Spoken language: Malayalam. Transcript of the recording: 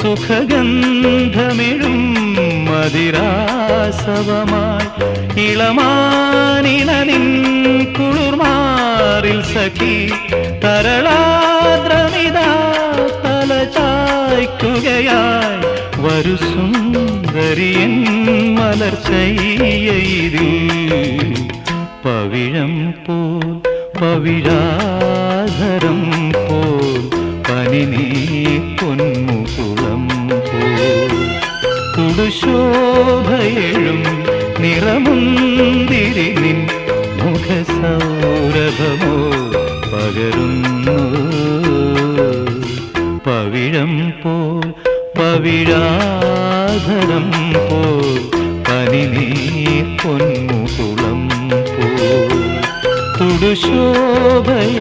സുഖഗന്ധമിഴും മതിരാസവമായി. ഇളമാനിണനിൻ കുളിർമാറിൽ സഖി തരളാദ്രമിതാ തല ചായ്ക്കുകയായി. വരു സുന്ദരിയൻ മലർച്ചയ്യയിരു പവിഴം പോൽ പവിഴാധരം പോൽ പനിനീ പുതുശോഭയെഴും നിറമുന്തിരിനിൻ മുഖസൗരഭമോ പകരുന്നു. പവിഴം പോ പവിഴാധരം പോ പനിനീർ പൊന്മുകുളം പോ തുടുശോഭയ